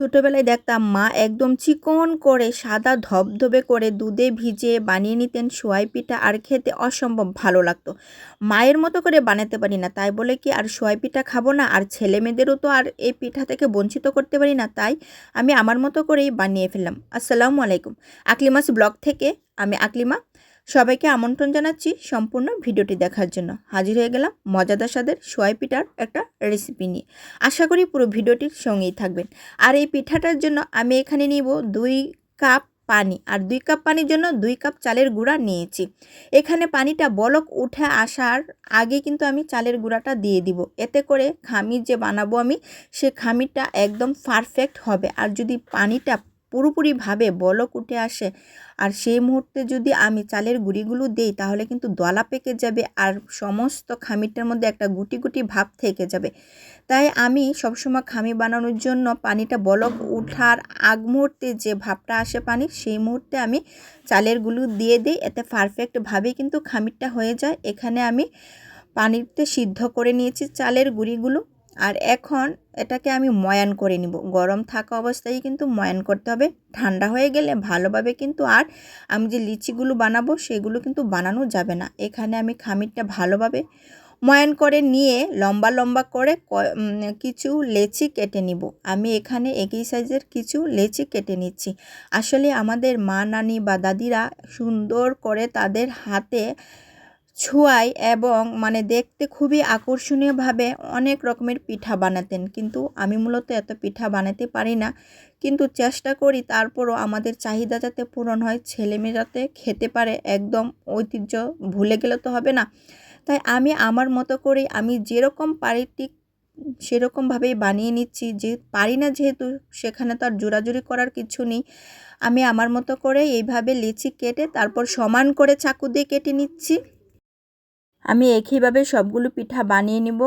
ছোটোবেলায় দেখতাম মা একদম চিকন করে সাদা ধবধবে করে দুধে ভিজিয়ে বানিয়ে নিতেন সোয়াই পিঠা আর খেতে অসম্ভব ভালো লাগতো। মায়ের মতো করে বানাতে পারি না, তাই বলে কি আর সোয়াই পিঠা খাব না? আর ছেলে মেয়েদেরও তো আর এই পিঠা থেকে বঞ্চিত করতে পারি না, তাই আমি আমার মতো করেই বানিয়ে ফেললাম। আসসালামু আলাইকুম। আকলিমাস ব্লগ থেকে আমি আকলিমা। সবাইকে আমন্ত্রণ জানাচ্ছি সম্পূর্ণ ভিডিওটি দেখার জন্য। হাজির হয়ে গেলাম মজাদার স্বাদের সোয়াই পিঠার একটা রেসিপি নিয়ে। আশা করি পুরো ভিডিওটির সঙ্গেই থাকবেন। আর এই পিঠাটার জন্য আমি এখানে নিব দুই কাপ পানি আর দুই কাপ পানির জন্য দুই কাপ চালের গুঁড়া নিয়েছি। এখানে পানিটা বলক উঠে আসার আগে কিন্তু আমি চালের গুঁড়াটা দিয়ে দিব। এতে করে খামির যে বানাবো আমি, সে খামিরটা একদম পারফেক্ট হবে। আর যদি পানিটা পুরোপুরিভাবে বলক উঠে আসে। আর সেই মুহূর্তে যদি আমি চালের গুঁড়িগুলো দেই, তাহলে কিন্তু দলা পেকে যাবে আর সমস্ত খামিরটার মধ্যে একটা গুটি গুটি ভাব থেকে যাবে। তাই আমি সবসময় খামি বানানোর জন্য পানিটা বলক উঠার আগ মুহূর্তে যে ভাবটা আসে পানির সেই মুহূর্তে আমি চালেরগুলো দিয়ে দিই। এতে পারফেক্টভাবে কিন্তু খামিরটা হয়ে যায়। এখানে আমি পানিতে সিদ্ধ করে নিয়েছি চালের গুঁড়িগুলো। আর এখন এটাকে আমি ময়ান করে নিব। গরম থাকা অবস্থায় কিন্তু ময়ান করতে হবে। ঠান্ডা হয়ে গেলে ভালোভাবে কিন্তু আর আমি যে লিচিগুলো বানাবো সেগুলো কিন্তু বানানো যাবে না। এখানে আমি খামিরটা ভালোভাবে ময়ান করে নিয়ে লম্বা লম্বা করে কিছু লেচি কেটে নিব। আমি এখানে একই সাইজের কিছু লেচি কেটে নিচ্ছি। আসলে আমাদের মা, নানি বা দাদিরা সুন্দর করে তাদের হাতে ছোঁয়াই এবং মানে দেখতে খুবই আকর্ষণীয়ভাবে অনেক রকমের পিঠা বানাতেন। কিন্তু আমি মূলত এত পিঠা বানাতে পারি না। কিন্তু চেষ্টা করি তারপরও আমাদের চাহিদা যাতে পূরণ হয় ছেলে মেয়ে যাতে খেতে পারে, একদম ঐতিহ্য ভুলে গেলে তো হবে না। তাই আমি আমার মতো করেই আমি যেরকম পারি ঠিক সেরকমভাবেই বানিয়ে নিচ্ছি। যে পারি না যেহেতু সেখানে তো আর জোরাজুরি করার কিছু নেই। আমি আমার মতো করে এইভাবে লিচি কেটে তারপর সমান করে চাকু দিয়ে কেটে নিচ্ছি। আমি একইভাবে সবগুলো পিঠা বানিয়ে নিব।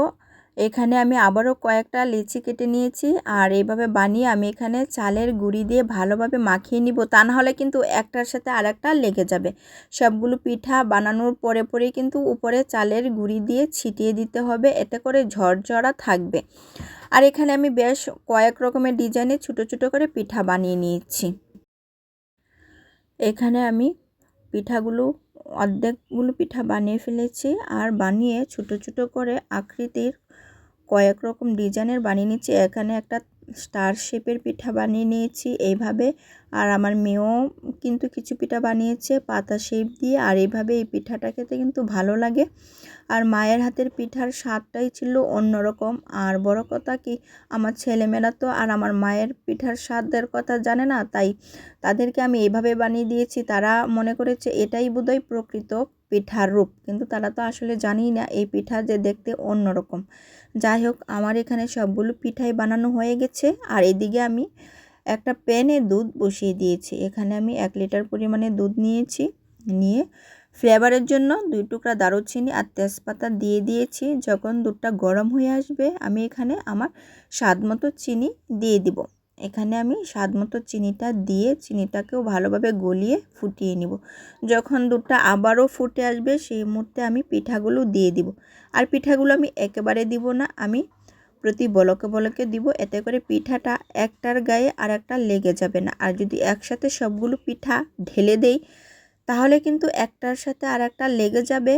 এখানে আমি আবারও কয়েকটা লিচি কেটে নিয়েছি আর এইভাবে বানিয়ে আমি এখানে চালের গুঁড়ি দিয়ে ভালোভাবে মাখিয়ে নিব। তা নাহলে কিন্তু একটার সাথে আর একটা লেগে যাবে। সবগুলো পিঠা বানানোর পরে পরেই কিন্তু উপরে চালের গুঁড়ি দিয়ে ছিটিয়ে দিতে হবে। এতে করে ঝরঝরা থাকবে। আর এখানে আমি বেশ কয়েক রকমের ডিজাইনে ছোটো ছোটো করে পিঠা বানিয়ে নিয়েছি। এখানে আমি পিঠাগুলো অর্ধেকগুলো পিঠা বানিয়ে ফেলেছি আর বানিয়ে ছোট ছোট করে আকৃতির কয়েক রকম ডিজাইনের বানিয়ে নিচ্ছি। এখানে একটা স্টার শেপের পিঠা বানিয়ে নিয়েছি এইভাবে। আর আমার মেয়েও কিন্তু কিছু পিঠা বানিয়েছে পাতা শেপ দিয়ে, আর এইভাবে এই পিঠাটা খেতে কিন্তু ভালো লাগে। আর মায়ের হাতের পিঠার স্বাদটাই ছিল অন্যরকম। আর বড় কথা কি, আমার ছেলেমেয়েরা তো আর আমার মায়ের পিঠার স্বাদের কথা জানে না, তাই তাদেরকে আমি এইভাবে বানিয়ে দিয়েছি। তারা মনে করেছে এটাই বোধহয় প্রকৃত। পিঠার রূপ। কিন্তু তারা তো আসলে জানেই না, এই পিঠা যে দেখতে অন্যরকম। যাই হোক, আমার এখানে সবগুলো পিঠাই বানানো হয়ে গেছে। আর এদিকে আমি একটা প্যানে দুধ বসিয়ে দিয়েছি। এখানে আমি এক লিটার পরিমাণে দুধ নিয়েছি। নিয়ে ফ্লেভারের জন্য দুই টুকরা দারুচিনি আর তেজপাতা দিয়ে দিয়েছি। যখন দুধটা গরম হয়ে আসবে, আমি এখানে আমার স্বাদ মতো চিনি দিয়ে দিব। এখানে আমি স্বাদ মতো চিনিটা দিয়ে চিনিটাকেও ভালোভাবে গলিয়ে ফুটিয়ে নিব। যখন দুধটা আবারও ফুটে আসবে, সেই মুহূর্তে আমি পিঠাগুলো দিয়ে দিব। আর পিঠাগুলো আমি একেবারে দিব না, আমি প্রতি বলকে বলকে দিব। এতে করে পিঠাটা একটার গায়ে আর একটা লেগে যাবে না। আর যদি একসাথে সবগুলো পিঠা ঢেলে দেই, তাহলে কিন্তু একটার সাথে আর একটা লেগে যাবে।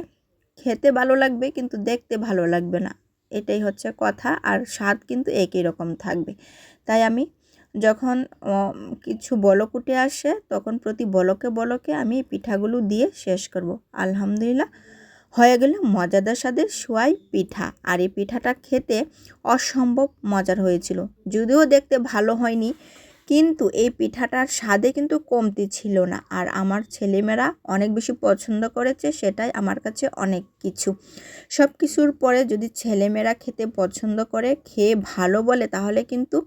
খেতে ভালো লাগবে, কিন্তু দেখতে ভালো লাগবে না। এটাই হচ্ছে কথা, আর স্বাদ কিন্তু একই রকম থাকবে। তাই আমি যখন কিছু বলক উঠে আসে, তখন প্রতি বলকে বলকে আমি পিঠাগুলো দিয়ে শেষ করব। আলহামদুলিল্লাহ, হয়ে গেল মজাদার স্বাদের সোয়াই পিঠা। আর এই পিঠাটা খেতে অসম্ভব মজার হয়েছিল। যদিও দেখতে ভালো হয়নি, কিন্তু এই পিঠাটার স্বাদে কিন্তু কমতি ছিল না। আর আমার ছেলেমেয়েরা অনেক বেশি পছন্দ করেছে, সেটাই আমার কাছে অনেক কিছু। সব কিছুর পরে যদি ছেলেমেয়েরা খেতে পছন্দ করে, খেয়ে ভালো বলে, তাহলে কিন্তু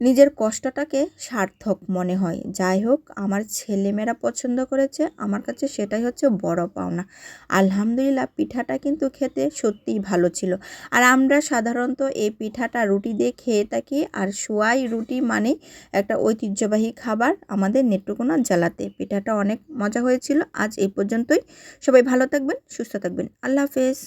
নিজের কষ্টটাকে সার্থক মনে হয়। যাই হোক, আমার ছেলেমেয়েরা পছন্দ করেছে, আমার কাছে সেটাই হচ্ছে বড় পাওনা। আলহামদুলিল্লাহ, পিঠাটা কিন্তু খেতে সত্যিই ভালো ছিল। আর আমরা সাধারণত এই পিঠাটা রুটি দিয়ে খেয়ে থাকি, আর সোয়াই রুটি মানে একটা ঐতিহ্যবাহী খাবার আমাদের নেট্রকোনা জ্বালাতে পিঠাটা অনেক মজা হয়েছিল। আজ এই পর্যন্তই। সবাই ভালো থাকবেন, সুস্থ থাকবেন। আল্লাহ হাফেজ।